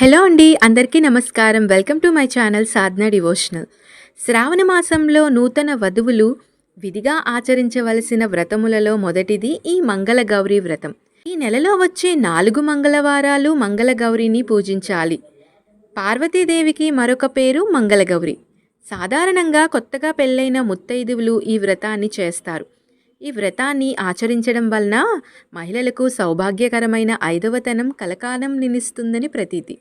Hello అండి అందరికీ నమస్కారం. Welcome to my channel Sadhana devotional. శ్రావణ మాసంలో నూతన వధువులు విధిగా ఆచరించవలసిన వ్రతములలో మొదటిది ఈ మంగళగౌరి వ్రతం. ఈ నెలలో వచ్చే నాలుగు మంగళవారాలు మంగళగౌరిని పూజించాలి. పార్వతీదేవికి మరొక పేరు మంగళగౌరి. సాధారణంగా కొత్తగా పెళ్ళైన ముత్తైదువులు ఈ వ్రతాన్ని చేస్తారు. ఈ వ్రతాన్ని ఆచరించడం వలన మహిళలకు సౌభాగ్యకరమైన ఐదవతనం కలకాలం నిలుస్తుందని ప్రతీతి.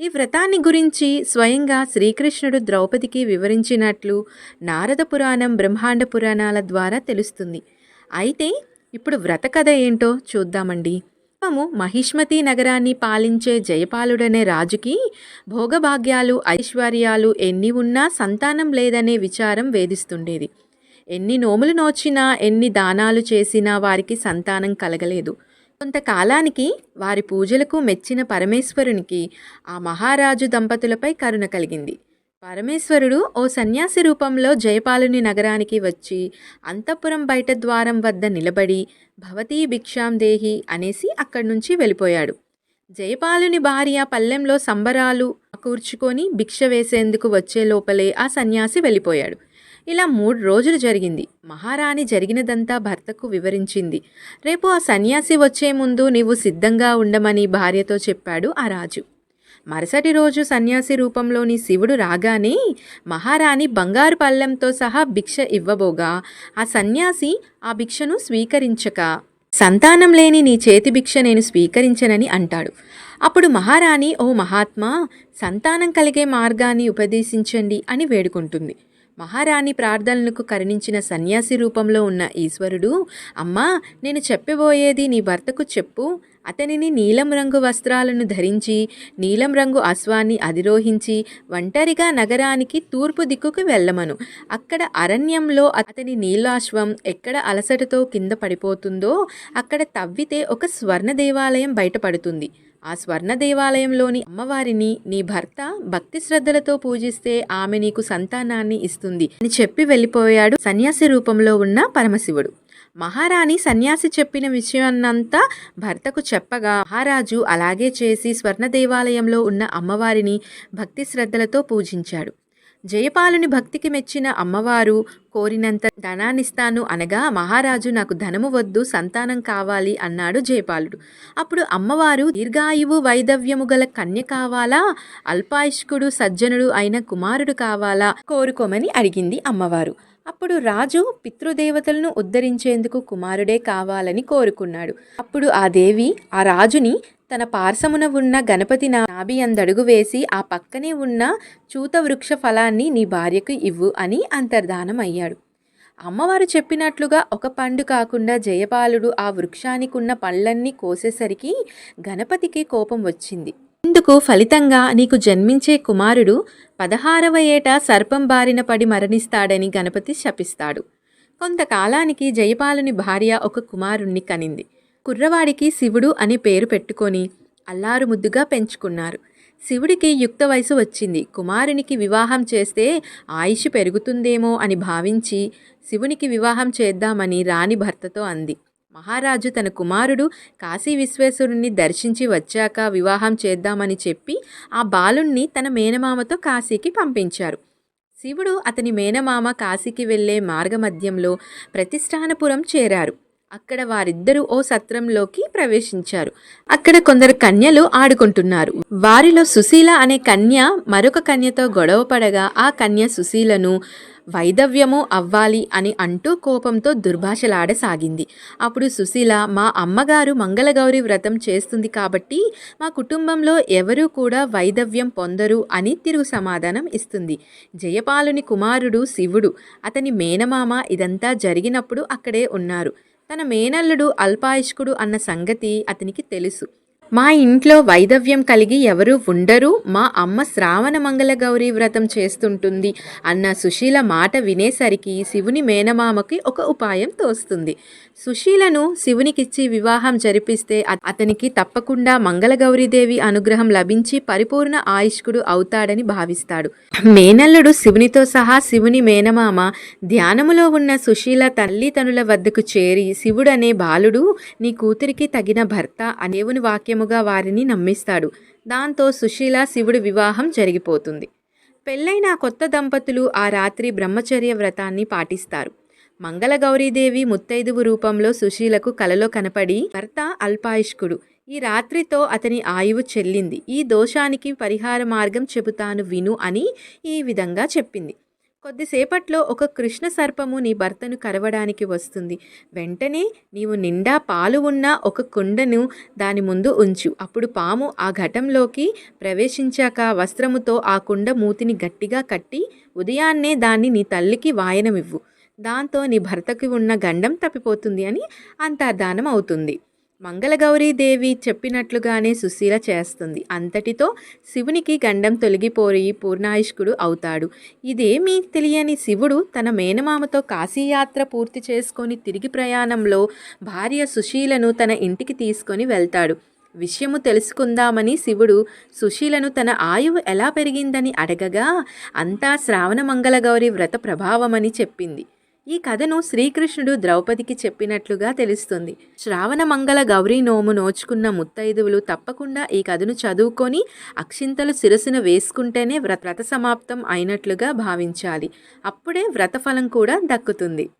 ఈ వ్రతాన్ని గురించి స్వయంగా శ్రీకృష్ణుడు ద్రౌపదికి వివరించినట్లు నారద పురాణం బ్రహ్మాండ పురాణాల ద్వారా తెలుస్తుంది. అయితే ఇప్పుడు వ్రత కథ ఏంటో చూద్దామండి. పూర్వము మహిష్మతి నగరాన్ని పాలించే జయపాలుడనే రాజుకి భోగభాగ్యాలు ఐశ్వర్యాలు ఎన్ని ఉన్నా సంతానం లేదనే విచారం వేధిస్తుండేది. ఎన్ని నోములు నోచినా ఎన్ని దానాలు చేసినా వారికి సంతానం కలగలేదు. కొంతకాలానికి వారి పూజలకు మెచ్చిన పరమేశ్వరునికి ఆ మహారాజు దంపతులపై కరుణ కలిగింది. పరమేశ్వరుడు ఓ సన్యాసి రూపంలో జయపాలుని నగరానికి వచ్చి అంతఃపురం బయట ద్వారం వద్ద నిలబడి భవతీ భిక్షాం దేహి అనేసి అక్కడి నుంచి వెళ్ళిపోయాడు. జయపాలుని భార్య పల్లెంలో సంబరాలు కూర్చుకొని భిక్ష వేసేందుకు వచ్చే లోపలే ఆ సన్యాసి వెళ్ళిపోయాడు. ఇలా మూడు రోజులు జరిగింది. మహారాణి జరిగినదంతా భర్తకు వివరించింది. రేపు ఆ సన్యాసి వచ్చే ముందు నీవు సిద్ధంగా ఉండమని భార్యతో చెప్పాడు ఆ రాజు. మరుసటి రోజు సన్యాసి రూపంలోని శివుడు రాగానే మహారాణి బంగారు పళ్ళెంతో సహా భిక్ష ఇవ్వబోగా ఆ సన్యాసి ఆ భిక్షను స్వీకరించక సంతానం లేని నీ చేతి భిక్ష నేను స్వీకరించనని అంటాడు. అప్పుడు మహారాణి ఓ మహాత్మా సంతానం కలిగే మార్గాన్ని ఉపదేశించండి అని వేడుకుంటుంది. మహారాణి ప్రార్థనలకు కరుణించిన సన్యాసి రూపంలో ఉన్న ఈశ్వరుడు అమ్మా నేను చెప్పబోయేది నీ భర్తకు చెప్పు. అతనిని నీలం రంగు వస్త్రాలను ధరించి నీలం రంగు అశ్వాన్ని అధిరోహించి ఒంటరిగా నగరానికి తూర్పు దిక్కుకు వెళ్ళమను. అక్కడ అరణ్యంలో అతని నీలాశ్వం ఎక్కడ అలసటతో కింద పడిపోతుందో అక్కడ తవ్వితే ఒక స్వర్ణ దేవాలయం బయటపడుతుంది. ఆ స్వర్ణ దేవాలయంలోని అమ్మవారిని నీ భర్త భక్తి శ్రద్ధలతో పూజిస్తే ఆమె నీకు సంతానాన్ని ఇస్తుంది అని చెప్పి వెళ్ళిపోయాడు సన్యాసి రూపంలో ఉన్న పరమశివుడు. మహారాణి సన్యాసి చెప్పిన విషయాన్నంతా భర్తకు చెప్పగా మహారాజు అలాగే చేసి స్వర్ణ దేవాలయంలో ఉన్న అమ్మవారిని భక్తి శ్రద్ధలతో పూజించాడు. జయపాలుని భక్తికి మెచ్చిన అమ్మవారు కోరినంత ధనాన్నిస్తాను అనగా మహారాజు నాకు ధనము వద్దు సంతానం కావాలి అన్నాడు జయపాలుడు. అప్పుడు అమ్మవారు దీర్ఘాయువు వైదవ్యము గల కన్య కావాలా? అల్పాయుష్కుడు సజ్జనుడు అయిన కుమారుడు కావాలా? కోరుకోమని అడిగింది అమ్మవారు. అప్పుడు రాజు పితృదేవతలను ఉద్ధరించేందుకు కుమారుడే కావాలని కోరుకున్నాడు. అప్పుడు ఆ దేవి ఆ రాజుని తన పార్శ్వమున ఉన్న గణపతి నాభి అందడుగు వేసి ఆ పక్కనే ఉన్న చూత వృక్ష ఫలాన్ని నీ భార్యకు ఇవ్వు అని అంతర్ధానం అయ్యాడు. అమ్మవారు చెప్పినట్లుగా ఒక పండు కాకుండా జయపాలుడు ఆ వృక్షానికి ఉన్న పళ్ళన్నీ కోసేసరికి గణపతికి కోపం వచ్చింది. ఇందుకు ఫలితంగా నీకు జన్మించే కుమారుడు పదహారవ ఏట సర్పం బారిన పడి మరణిస్తాడని గణపతి శపిస్తాడు. కొంతకాలానికి జయపాలుని భార్య ఒక కుమారుణ్ణి కనింది. కుర్రవాడికి శివుడు అని పేరు పెట్టుకొని అల్లారు ముద్దుగా పెంచుకున్నారు. శివుడికి యుక్త వయసు వచ్చింది. కుమారునికి వివాహం చేస్తే ఆయుష్ పెరుగుతుందేమో అని భావించి శివునికి వివాహం చేద్దామని రాణి భర్తతో అంది. మహారాజు తన కుమారుడు కాశీ విశ్వేశ్వరుణ్ణి దర్శించి వచ్చాక వివాహం చేద్దామని చెప్పి ఆ బాలుణ్ణి తన మేనమామతో కాశీకి పంపించారు. శివుడు అతని మేనమామ కాశీకి వెళ్ళే మార్గమధ్యంలో ప్రతిష్టానపురం చేరారు. అక్కడ వారిద్దరూ ఓ సత్రంలోకి ప్రవేశించారు. అక్కడ కొందరు కన్యలు ఆడుకుంటున్నారు. వారిలో సుశీల అనే కన్య మరొక కన్యతో గొడవ పడగా ఆ కన్య సుశీలను వైదవ్యము అవ్వాలి అని అంటూ కోపంతో దుర్భాషలాడసాగింది. అప్పుడు సుశీల మా అమ్మగారు మంగళగౌరి వ్రతం చేస్తుంది కాబట్టి మా కుటుంబంలో ఎవరూ కూడా వైదవ్యం పొందరు అని తిరుగు సమాధానం ఇస్తుంది. జయపాలుని కుమారుడు శివుడు అతని మేనమామ ఇదంతా జరిగినప్పుడు అక్కడే ఉన్నారు. తన మేనల్లుడు అల్పాయుష్కుడు అన్న సంగతి అతనికి తెలుసు. మా ఇంట్లో వైదవ్యం కలిగి ఎవరూ ఉండరు. మా అమ్మ శ్రావణ మంగళ గౌరీ వ్రతం చేస్తుంటుంది. అన్న సుశీల మాట వినేసరికి శివుని మేనమామకి ఒక ఉపాయం తోస్తుంది. సుశీలను శివునికిచ్చి వివాహం జరిపిస్తే అతనికి తప్పకుండా మంగళగౌరీదేవి అనుగ్రహం లభించి పరిపూర్ణ ఆయుష్కుడు అవుతాడని భావిస్తాడు. మేనల్లుడు శివునితో సహా శివుని మేనమామ ధ్యానములో ఉన్న సుశీల తల్లిదండ్రుల వద్దకు చేరి శివుడనే బాలుడు నీ కూతురికి తగిన భర్త అనేవుని వాక్యం వాక్యముగా వారిని నమ్మిస్తాడు. దాంతో సుశీల శివుడి వివాహం జరిగిపోతుంది. పెళ్ళైన కొత్త దంపతులు ఆ రాత్రి బ్రహ్మచర్య వ్రతాన్ని పాటిస్తారు. మంగళగౌరీదేవి ముత్తైదువు రూపంలో సుశీలకు కలలో కనపడి భర్త అల్పాయుష్కుడు. ఈ రాత్రితో అతని ఆయువు చెల్లింది. ఈ దోషానికి పరిహార మార్గం చెబుతాను విను అని ఈ విధంగా చెప్పింది. కొద్దిసేపట్లో ఒక కృష్ణ సర్పము నీ భర్తను కరవడానికి వస్తుంది. వెంటనే నీవు నిండా పాలు ఉన్న ఒక కుండను దాని ముందు ఉంచు. అప్పుడు పాము ఆ ఘటంలోకి ప్రవేశించాక వస్త్రముతో ఆ కుండ మూతిని గట్టిగా కట్టి ఉదయాన్నే దాన్ని నీ తల్లికి వాయనమివ్వు. దాంతో నీ భర్తకి ఉన్న గండం తప్పిపోతుంది అని అంతర్ధానం అవుతుంది. మంగళగౌరీదేవి చెప్పినట్లుగానే సుశీల చేస్తుంది. అంతటితో శివునికి గండం తొలగిపోయి పూర్ణాయుష్కుడు అవుతాడు. ఇదేమీ తెలియని శివుడు తన మేనమామతో కాశీయాత్ర పూర్తి చేసుకొని తిరిగి ప్రయాణంలో భార్య సుశీలను తన ఇంటికి తీసుకొని వెళ్తాడు. విషయము తెలుసుకుందామని శివుడు సుశీలను తన ఆయువు ఎలా పెరిగిందని అడగగా అంతా శ్రావణ మంగళగౌరి వ్రత ప్రభావమని చెప్పింది. ఈ కథను శ్రీకృష్ణుడు ద్రౌపదికి చెప్పినట్లుగా తెలుస్తుంది. శ్రావణ మంగళ గౌరీ నోము నోచుకున్న ముత్తైదువులు తప్పకుండా ఈ కథను చదువుకొని అక్షింతలు శిరసున వేసుకుంటేనే వ్రత వ్రత సమాప్తం అయినట్లుగా భావించాలి. అప్పుడే వ్రతఫలం కూడా దక్కుతుంది.